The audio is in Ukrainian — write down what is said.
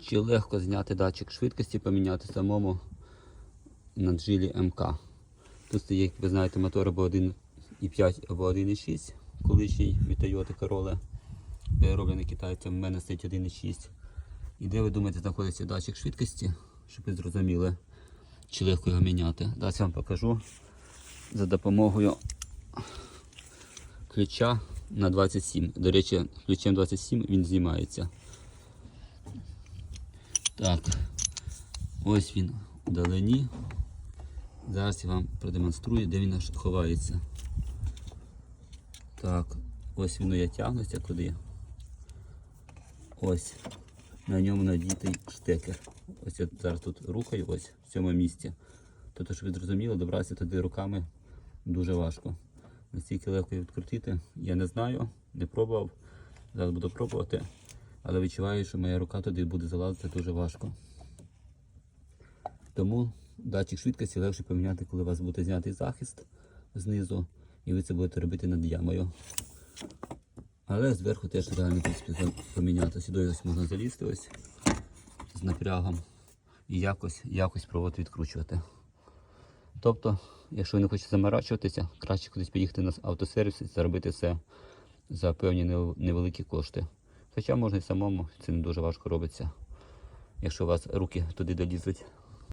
Чи легко зняти датчик швидкості, поміняти самому на джилі МК. Тут стоїть, як ви знаєте, мотор або 1,5 або 1,6, колишній від Toyota Corolla, перероблений китайцем, в мене стоїть 1,6. І де ви думаєте знаходиться датчик швидкості, щоб ви зрозуміли, чи легко його міняти. Зараз я вам покажу за допомогою ключа на 27. До речі, ключем 27 він знімається. Так, ось він вдалині. Зараз я вам продемонструю, де він ховається. Так, ось він я тягнуся куди. Ось. На ньому надітий штекер. Ось я зараз тут рухаю, ось в цьому місці. Тобто, щоб ви зрозуміли, добратися туди руками дуже важко. Настільки легко відкрутити, я не знаю, не пробував. Зараз буду пробувати. Але відчуваю, що моя рука туди буде залазити дуже важко. Тому датчик швидкості легше поміняти, коли у вас буде знятий захист знизу, і ви це будете робити над ямою. Але зверху теж реально принципі, поміняти. Сюди ось можна залізти ось з напрягом і якось, якось пробувати відкручувати. Тобто, якщо ви не хочете заморачуватися, краще кудись поїхати на автосервіс і заробити все за певні невеликі кошти. Хоча можна і самому, це не дуже важко робиться, якщо у вас руки туди долізуть.